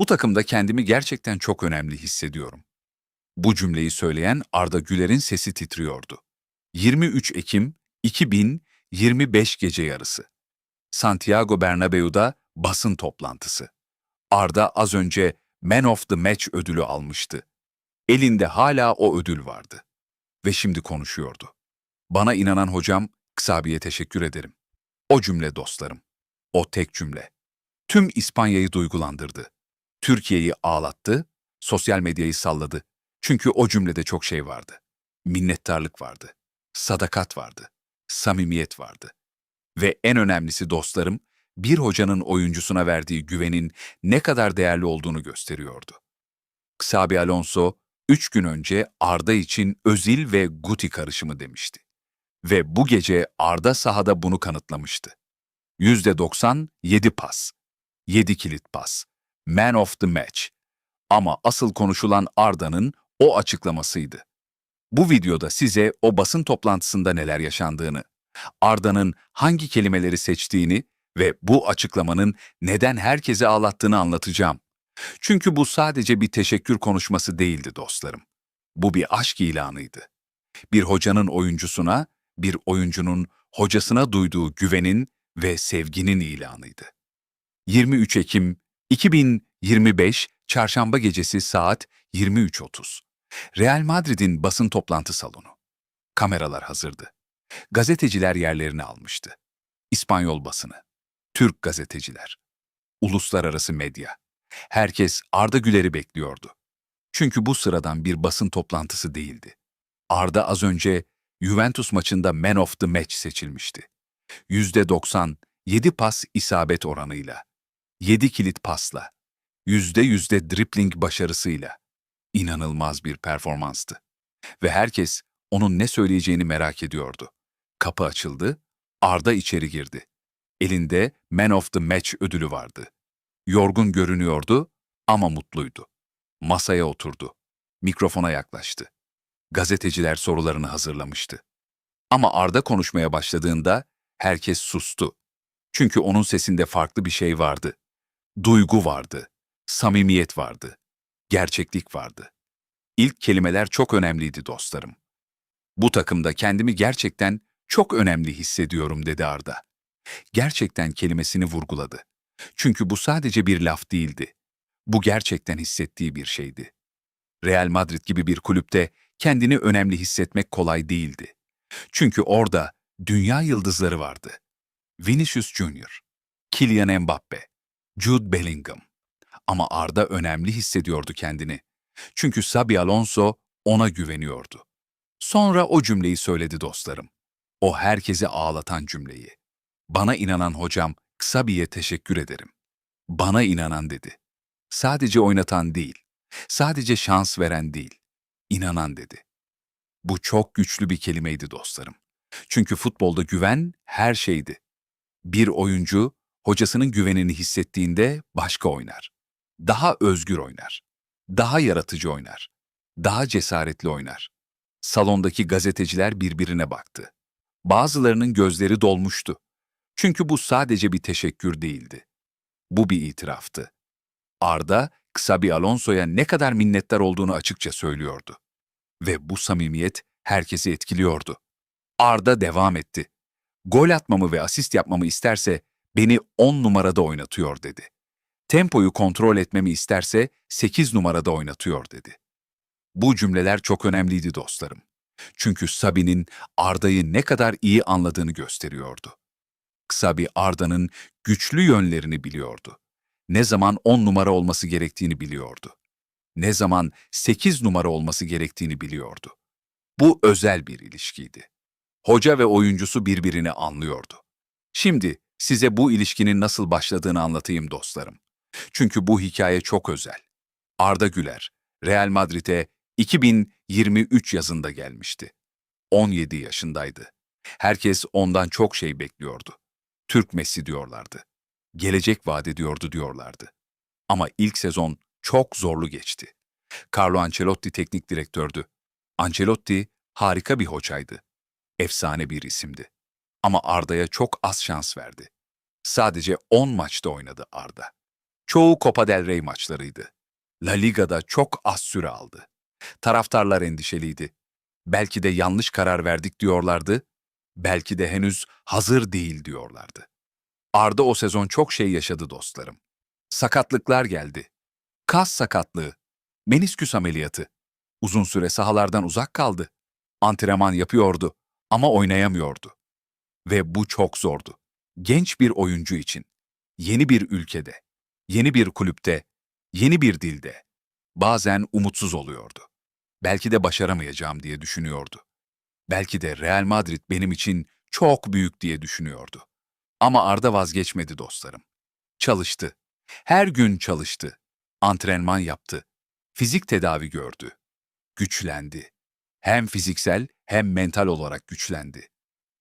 Bu takımda kendimi gerçekten çok önemli hissediyorum. Bu cümleyi söyleyen Arda Güler'in sesi titriyordu. 23 Ekim 2025 gece yarısı. Santiago Bernabéu'da basın toplantısı. Arda az önce Man of the Match ödülü almıştı. Elinde hala o ödül vardı. Ve şimdi konuşuyordu. Bana inanan hocam, Ksabi'ye teşekkür ederim. O cümle dostlarım. O tek cümle. Tüm İspanya'yı duygulandırdı. Türkiye'yi ağlattı, sosyal medyayı salladı. Çünkü o cümlede çok şey vardı. Minnettarlık vardı, sadakat vardı, samimiyet vardı. Ve en önemlisi dostlarım, bir hocanın oyuncusuna verdiği güvenin ne kadar değerli olduğunu gösteriyordu. Xabi Alonso, üç gün önce Arda için Özil ve Guti karışımı demişti. Ve bu gece Arda sahada bunu kanıtlamıştı. %90 7 pas, 7 kilit pas, man of the match. Ama asıl konuşulan Arda'nın o açıklamasıydı. Bu videoda size o basın toplantısında neler yaşandığını, Arda'nın hangi kelimeleri seçtiğini ve bu açıklamanın neden herkesi ağlattığını anlatacağım. Çünkü bu sadece bir teşekkür konuşması değildi dostlarım. Bu bir aşk ilanıydı. Bir hocanın oyuncusuna, bir oyuncunun hocasına duyduğu güvenin ve sevginin ilanıydı. 23 Ekim 2025 Çarşamba gecesi saat 23.30. Real Madrid'in basın toplantı salonu. Kameralar hazırdı. Gazeteciler yerlerini almıştı. İspanyol basını, Türk gazeteciler, uluslararası medya. Herkes Arda Güler'i bekliyordu. Çünkü bu sıradan bir basın toplantısı değildi. Arda az önce Juventus maçında Man of the Match seçilmişti. %90, 7 pas isabet oranıyla, 7 kilit pasla, yüzde yüzde dribbling başarısıyla. İnanılmaz bir performanstı. Ve herkes onun ne söyleyeceğini merak ediyordu. Kapı açıldı, Arda içeri girdi. Elinde Man of the Match ödülü vardı. Yorgun görünüyordu ama mutluydu. Masaya oturdu. Mikrofona yaklaştı. Gazeteciler sorularını hazırlamıştı. Ama Arda konuşmaya başladığında herkes sustu. Çünkü onun sesinde farklı bir şey vardı. Duygu vardı, samimiyet vardı, gerçeklik vardı. İlk kelimeler çok önemliydi dostlarım. Bu takımda kendimi gerçekten çok önemli hissediyorum dedi Arda. Gerçekten kelimesini vurguladı. Çünkü bu sadece bir laf değildi. Bu gerçekten hissettiği bir şeydi. Real Madrid gibi bir kulüpte kendini önemli hissetmek kolay değildi. Çünkü orada dünya yıldızları vardı. Vinicius Junior, Kylian Mbappe, Jude Bellingham. Ama Arda önemli hissediyordu kendini. Çünkü Xabi Alonso ona güveniyordu. Sonra o cümleyi söyledi dostlarım. O herkesi ağlatan cümleyi. Bana inanan hocam, Xabi'ye teşekkür ederim. Bana inanan dedi. Sadece oynatan değil, sadece şans veren değil, inanan dedi. Bu çok güçlü bir kelimeydi dostlarım. Çünkü futbolda güven her şeydi. Bir oyuncu hocasının güvenini hissettiğinde başka oynar. Daha özgür oynar. Daha yaratıcı oynar. Daha cesaretli oynar. Salondaki gazeteciler birbirine baktı. Bazılarının gözleri dolmuştu. Çünkü bu sadece bir teşekkür değildi. Bu bir itiraftı. Arda, Xabi Alonso'ya ne kadar minnettar olduğunu açıkça söylüyordu. Ve bu samimiyet herkesi etkiliyordu. Arda devam etti. Gol atmamı ve asist yapmamı isterse beni 10 numarada oynatıyor dedi. Tempoyu kontrol etmemi isterse 8 numarada oynatıyor dedi. Bu cümleler çok önemliydi dostlarım. Çünkü Sabi'nin Arda'yı ne kadar iyi anladığını gösteriyordu. Sabi Arda'nın güçlü yönlerini biliyordu. Ne zaman 10 numara olması gerektiğini biliyordu. Ne zaman 8 numara olması gerektiğini biliyordu. Bu özel bir ilişkiydi. Hoca ve oyuncusu birbirini anlıyordu. Şimdi size bu ilişkinin nasıl başladığını anlatayım dostlarım. Çünkü bu hikaye çok özel. Arda Güler, Real Madrid'e 2023 yazında gelmişti. 17 yaşındaydı. Herkes ondan çok şey bekliyordu. Türk Messi diyorlardı. Gelecek vaat ediyordu diyorlardı. Ama ilk sezon çok zorlu geçti. Carlo Ancelotti teknik direktördü. Ancelotti harika bir hocaydı. Efsane bir isimdi. Ama Arda'ya çok az şans verdi. Sadece 10 maçta oynadı Arda. Çoğu Copa del Rey maçlarıydı. La Liga'da çok az süre aldı. Taraftarlar endişeliydi. Belki de yanlış karar verdik diyorlardı. Belki de henüz hazır değil diyorlardı. Arda o sezon çok şey yaşadı dostlarım. Sakatlıklar geldi. Kas sakatlığı, menisküs ameliyatı. Uzun süre sahalardan uzak kaldı. Antrenman yapıyordu ama oynayamıyordu. Ve bu çok zordu. Genç bir oyuncu için, yeni bir ülkede, yeni bir kulüpte, yeni bir dilde. Bazen umutsuz oluyordu. Belki de başaramayacağım diye düşünüyordu. Belki de Real Madrid benim için çok büyük diye düşünüyordu. Ama Arda vazgeçmedi dostlarım. Çalıştı. Her gün çalıştı. Antrenman yaptı. Fizik tedavi gördü. Güçlendi. Hem fiziksel hem mental olarak güçlendi.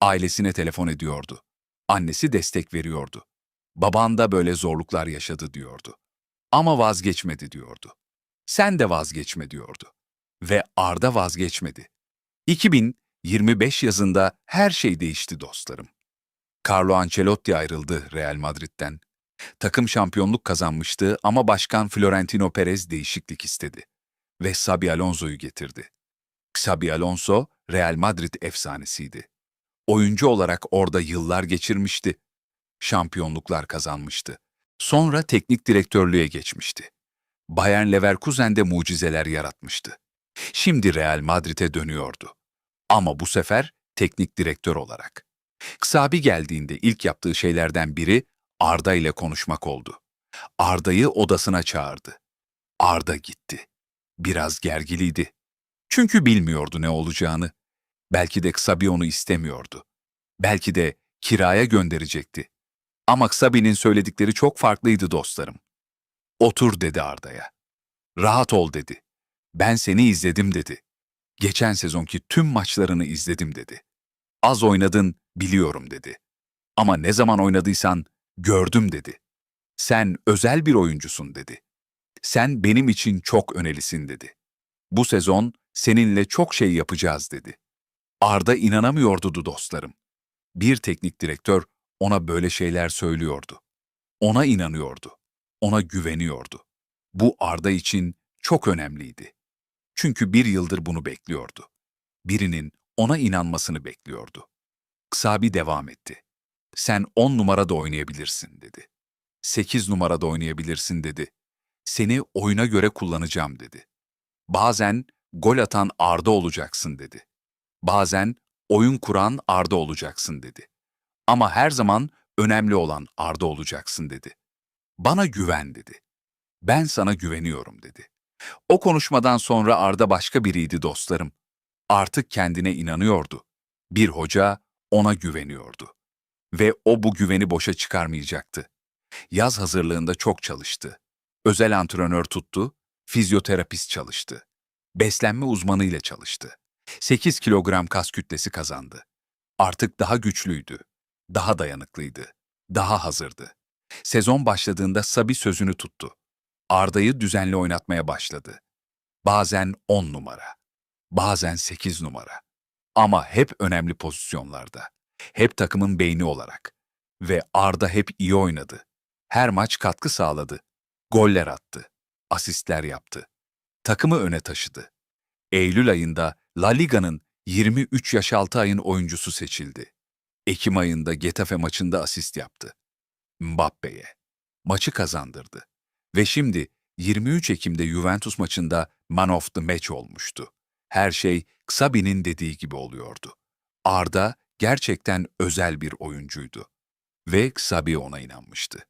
Ailesine telefon ediyordu. Annesi destek veriyordu. Baban da böyle zorluklar yaşadı diyordu. Ama vazgeçmedi diyordu. Sen de vazgeçme diyordu. Ve Arda vazgeçmedi. 2025 yazında her şey değişti dostlarım. Carlo Ancelotti ayrıldı Real Madrid'den. Takım şampiyonluk kazanmıştı ama başkan Florentino Perez değişiklik istedi ve Xabi Alonso'yu getirdi. Xabi Alonso Real Madrid efsanesiydi. Oyuncu olarak orada yıllar geçirmişti. Şampiyonluklar kazanmıştı. Sonra teknik direktörlüğe geçmişti. Bayern Leverkusen'de mucizeler yaratmıştı. Şimdi Real Madrid'e dönüyordu. Ama bu sefer teknik direktör olarak. Xabi geldiğinde ilk yaptığı şeylerden biri Arda ile konuşmak oldu. Arda'yı odasına çağırdı. Arda gitti. Biraz gergiliydi. Çünkü bilmiyordu ne olacağını. Belki de Xabi onu istemiyordu. Belki de kiraya gönderecekti. Ama Xabi'nin söyledikleri çok farklıydı dostlarım. Otur dedi Arda'ya. Rahat ol dedi. Ben seni izledim dedi. Geçen sezonki tüm maçlarını izledim dedi. Az oynadın, biliyorum dedi. Ama ne zaman oynadıysan gördüm dedi. Sen özel bir oyuncusun dedi. Sen benim için çok önelisin dedi. Bu sezon seninle çok şey yapacağız dedi. Arda inanamıyordu dostlarım. Bir teknik direktör ona böyle şeyler söylüyordu. Ona inanıyordu. Ona güveniyordu. Bu Arda için çok önemliydi. Çünkü bir yıldır bunu bekliyordu. Birinin ona inanmasını bekliyordu. Ksabi devam etti. Sen on numarada oynayabilirsin dedi. Sekiz numarada oynayabilirsin dedi. Seni oyuna göre kullanacağım dedi. Bazen gol atan Arda olacaksın dedi. Bazen oyun kuran Arda olacaksın dedi. Ama her zaman önemli olan Arda olacaksın dedi. Bana güven dedi. Ben sana güveniyorum dedi. O konuşmadan sonra Arda başka biriydi dostlarım. Artık kendine inanıyordu. Bir hoca ona güveniyordu. Ve o bu güveni boşa çıkarmayacaktı. Yaz hazırlığında çok çalıştı. Özel antrenör tuttu, fizyoterapist çalıştı. Beslenme uzmanıyla çalıştı. 8 kilogram kas kütlesi kazandı. Artık daha güçlüydü, daha dayanıklıydı, daha hazırdı. Sezon başladığında Sabi sözünü tuttu. Arda'yı düzenli oynatmaya başladı. Bazen 10 numara, bazen 8 numara. Ama hep önemli pozisyonlarda. Hep takımın beyni olarak. Ve Arda hep iyi oynadı. Her maç katkı sağladı. Goller attı. Asistler yaptı. Takımı öne taşıdı. Eylül ayında La Liga'nın 23 yaş altı ayın oyuncusu seçildi. Ekim ayında Getafe maçında asist yaptı. Mbappe'ye. Maçı kazandırdı. Ve şimdi 23 Ekim'de Juventus maçında man of the match olmuştu. Her şey Xabi'nin dediği gibi oluyordu. Arda gerçekten özel bir oyuncuydu. Ve Xabi ona inanmıştı.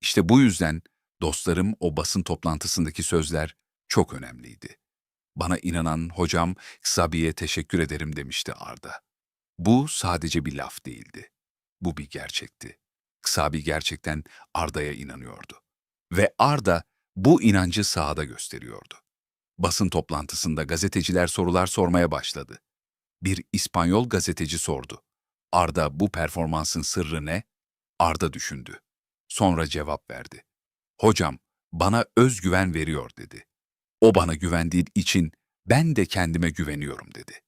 İşte bu yüzden dostlarım o basın toplantısındaki sözler çok önemliydi. Bana inanan hocam Xabi'ye teşekkür ederim demişti Arda. Bu sadece bir laf değildi. Bu bir gerçekti. Xabi gerçekten Arda'ya inanıyordu. Ve Arda bu inancı sahada gösteriyordu. Basın toplantısında gazeteciler sorular sormaya başladı. Bir İspanyol gazeteci sordu. Arda bu performansın sırrı ne? Arda düşündü. Sonra cevap verdi. Hocam, bana özgüven veriyor dedi. O bana güvendiği için ben de kendime güveniyorum dedi.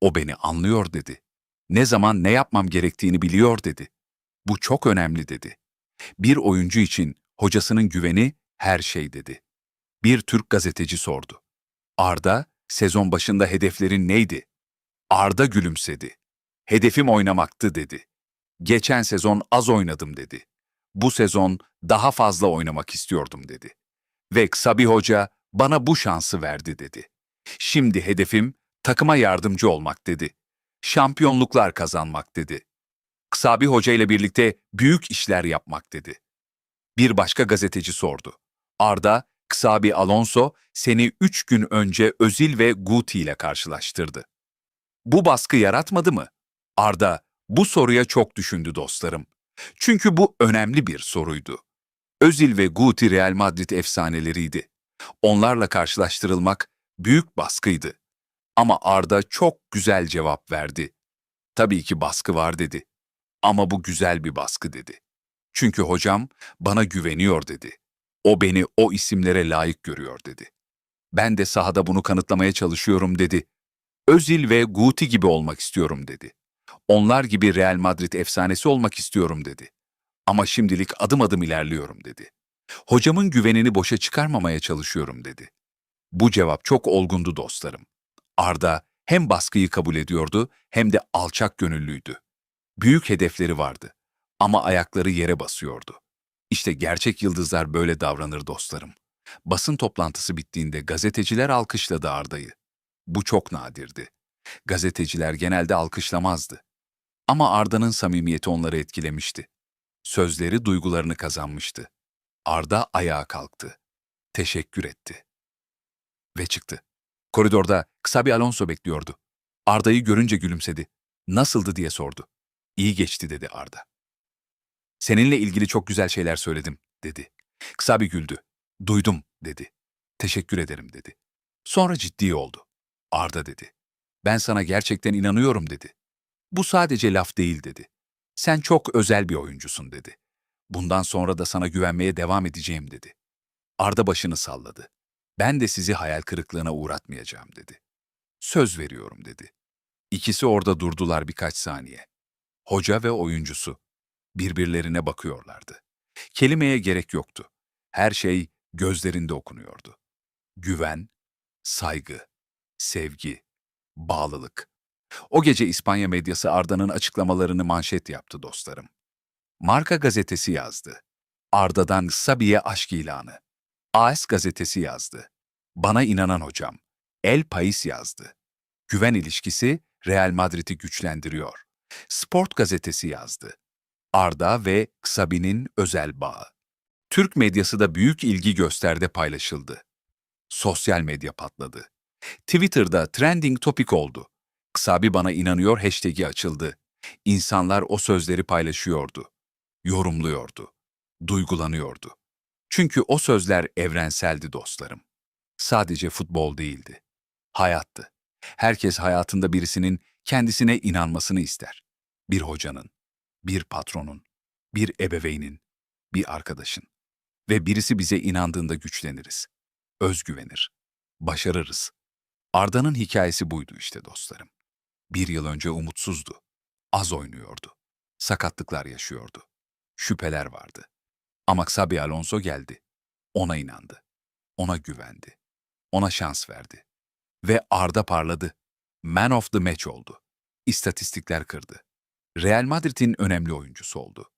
O beni anlıyor dedi. Ne zaman ne yapmam gerektiğini biliyor dedi. Bu çok önemli dedi. Bir oyuncu için hocasının güveni Her şey dedi. Bir Türk gazeteci sordu. Arda, sezon başında hedeflerin neydi? Arda gülümsedi. Hedefim oynamaktı dedi. Geçen sezon az oynadım dedi. Bu sezon daha fazla oynamak istiyordum dedi. Ve Sabi Hoca bana bu şansı verdi dedi. Şimdi hedefim takıma yardımcı olmak dedi. Şampiyonluklar kazanmak dedi. Sabi Hoca ile birlikte büyük işler yapmak dedi. Bir başka gazeteci sordu. Arda, Xabi Alonso seni üç gün önce Özil ve Guti ile karşılaştırdı. Bu baskı yaratmadı mı? Arda, bu soruya çok düşündü dostlarım. Çünkü bu önemli bir soruydu. Özil ve Guti Real Madrid efsaneleriydi. Onlarla karşılaştırılmak büyük baskıydı. Ama Arda çok güzel cevap verdi. Tabii ki baskı var dedi. Ama bu güzel bir baskı dedi. Çünkü hocam bana güveniyor dedi. O beni o isimlere layık görüyor dedi. Ben de sahada bunu kanıtlamaya çalışıyorum dedi. Özil ve Guti gibi olmak istiyorum dedi. Onlar gibi Real Madrid efsanesi olmak istiyorum dedi. Ama şimdilik adım adım ilerliyorum dedi. Hocamın güvenini boşa çıkarmamaya çalışıyorum dedi. Bu cevap çok olgundu dostlarım. Arda hem baskıyı kabul ediyordu hem de alçak gönüllüydü. Büyük hedefleri vardı ama ayakları yere basıyordu. İşte gerçek yıldızlar böyle davranır dostlarım. Basın toplantısı bittiğinde gazeteciler alkışladı Arda'yı. Bu çok nadirdi. Gazeteciler genelde alkışlamazdı. Ama Arda'nın samimiyeti onları etkilemişti. Sözleri duygularını kazanmıştı. Arda ayağa kalktı. Teşekkür etti. Ve çıktı. Koridorda Xabi Alonso bekliyordu. Arda'yı görünce gülümsedi. Nasıldı diye sordu. İyi geçti dedi Arda. Seninle ilgili çok güzel şeyler söyledim dedi. Xabi güldü. Duydum dedi. Teşekkür ederim dedi. Sonra ciddi oldu. Arda dedi. Ben sana gerçekten inanıyorum dedi. Bu sadece laf değil dedi. Sen çok özel bir oyuncusun dedi. Bundan sonra da sana güvenmeye devam edeceğim dedi. Arda başını salladı. Ben de sizi hayal kırıklığına uğratmayacağım dedi. Söz veriyorum dedi. İkisi orada durdular birkaç saniye. Hoca ve oyuncusu birbirlerine bakıyorlardı. Kelimeye gerek yoktu. Her şey gözlerinde okunuyordu. Güven, saygı, sevgi, bağlılık. O gece İspanya medyası Arda'nın açıklamalarını manşet yaptı dostlarım. Marka gazetesi yazdı. Arda'dan Sabi'ye aşk ilanı. AS gazetesi yazdı. Bana inanan hocam. El Pais yazdı. Güven ilişkisi Real Madrid'i güçlendiriyor. Sport gazetesi yazdı. Arda ve Sabi'nin özel bağı. Türk medyası da büyük ilgi gösterdi paylaşıldı. Sosyal medya patladı. Twitter'da trending topic oldu. Sabi bana inanıyor hashtag'i açıldı. İnsanlar o sözleri paylaşıyordu. Yorumluyordu. Duygulanıyordu. Çünkü o sözler evrenseldi dostlarım. Sadece futbol değildi. Hayattı. Herkes hayatında birisinin kendisine inanmasını ister. Bir hocanın, bir patronun, bir ebeveynin, bir arkadaşın. Ve birisi bize inandığında güçleniriz. Özgüvenir. Başarırız. Arda'nın hikayesi buydu işte dostlarım. Bir yıl önce umutsuzdu. Az oynuyordu. Sakatlıklar yaşıyordu. Şüpheler vardı. Ama Xabi Alonso geldi. Ona inandı. Ona güvendi. Ona şans verdi. Ve Arda parladı. Man of the match oldu. İstatistikler kırdı. Real Madrid'in önemli oyuncusu oldu.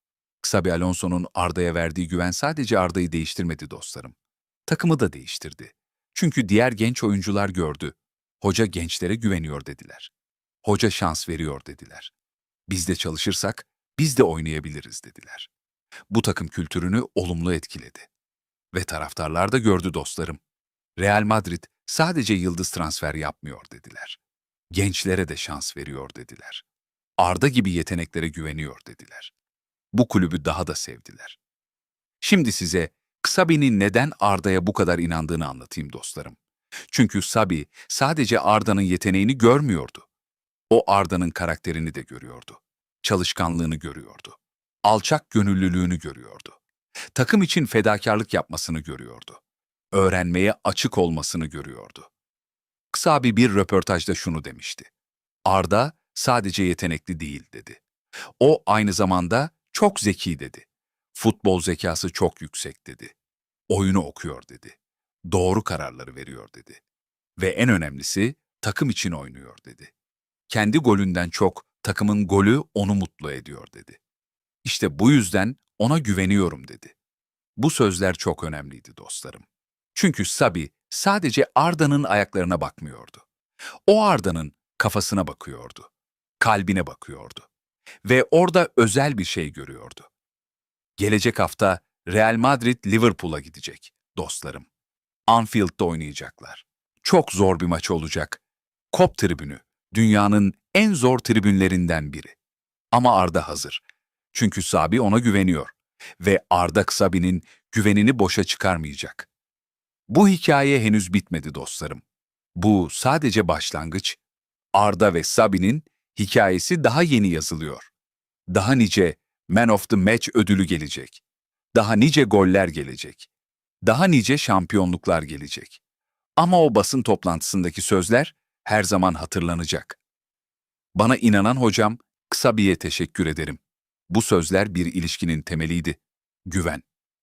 Xabi Alonso'nun Arda'ya verdiği güven sadece Arda'yı değiştirmedi dostlarım. Takımı da değiştirdi. Çünkü diğer genç oyuncular gördü. Hoca gençlere güveniyor dediler. Hoca şans veriyor dediler. Biz de çalışırsak biz de oynayabiliriz dediler. Bu takım kültürünü olumlu etkiledi. Ve taraftarlar da gördü dostlarım. Real Madrid sadece yıldız transfer yapmıyor dediler. Gençlere de şans veriyor dediler. Arda gibi yeteneklere güveniyor dediler. Bu kulübü daha da sevdiler. Şimdi size Sabi'nin neden Arda'ya bu kadar inandığını anlatayım dostlarım. Çünkü Sabi sadece Arda'nın yeteneğini görmüyordu. O Arda'nın karakterini de görüyordu. Çalışkanlığını görüyordu. Alçak gönüllülüğünü görüyordu. Takım için fedakarlık yapmasını görüyordu. Öğrenmeye açık olmasını görüyordu. Sabi bir röportajda şunu demişti. Arda sadece yetenekli değil dedi. O aynı zamanda çok zeki dedi. Futbol zekası çok yüksek dedi. oyunu okuyor dedi. Doğru kararları veriyor dedi. Ve en önemlisi takım için oynuyor dedi. Kendi golünden çok takımın golü onu mutlu ediyor dedi. İşte bu yüzden ona güveniyorum dedi. Bu sözler çok önemliydi dostlarım. Çünkü Sabi sadece Arda'nın ayaklarına bakmıyordu. O Arda'nın kafasına bakıyordu, kalbine bakıyordu ve orada özel bir şey görüyordu. Gelecek hafta Real Madrid Liverpool'a gidecek dostlarım. Anfield'da oynayacaklar. Çok zor bir maç olacak. Kop tribünü dünyanın en zor tribünlerinden biri. Ama Arda hazır. Çünkü Sabi ona güveniyor ve Arda Sabi'nin güvenini boşa çıkarmayacak. Bu hikaye henüz bitmedi dostlarım. Bu sadece başlangıç. Arda ve Sabi'nin hikayesi daha yeni yazılıyor. Daha nice Man of the Match ödülü gelecek. Daha nice goller gelecek. Daha nice şampiyonluklar gelecek. Ama o basın toplantısındaki sözler her zaman hatırlanacak. Bana inanan hocam, Kısabi'ye teşekkür ederim. Bu sözler bir ilişkinin temeliydi. Güven,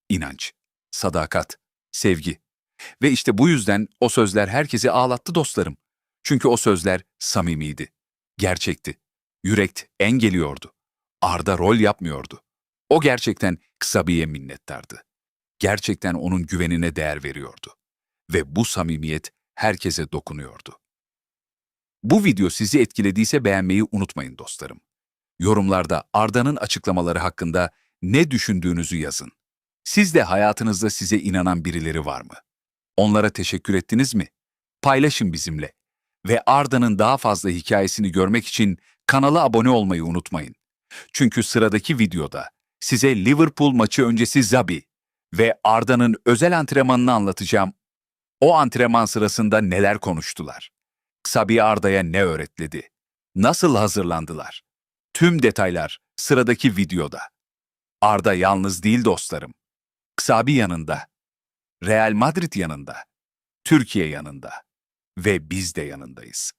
inanç, sadakat, sevgi. Ve işte bu yüzden o sözler herkesi ağlattı dostlarım. Çünkü o sözler samimiydi, gerçekti. Yürekt en geliyordu. Arda rol yapmıyordu. O gerçekten Kısabi'ye minnettardı. Gerçekten onun güvenine değer veriyordu. Ve bu samimiyet herkese dokunuyordu. Bu video sizi etkilediyse beğenmeyi unutmayın dostlarım. Yorumlarda Arda'nın açıklamaları hakkında ne düşündüğünüzü yazın. Siz de hayatınızda size inanan birileri var mı? Onlara teşekkür ettiniz mi? Paylaşın bizimle. Ve Arda'nın daha fazla hikayesini görmek için kanala abone olmayı unutmayın. Çünkü sıradaki videoda size Liverpool maçı öncesi Zabi ve Arda'nın özel antrenmanını anlatacağım. O antrenman sırasında neler konuştular? Sabi Arda'ya ne öğretledi? Nasıl hazırlandılar? Tüm detaylar sıradaki videoda. Arda yalnız değil dostlarım. Xabi yanında. Real Madrid yanında. Türkiye yanında. Ve biz de yanındayız.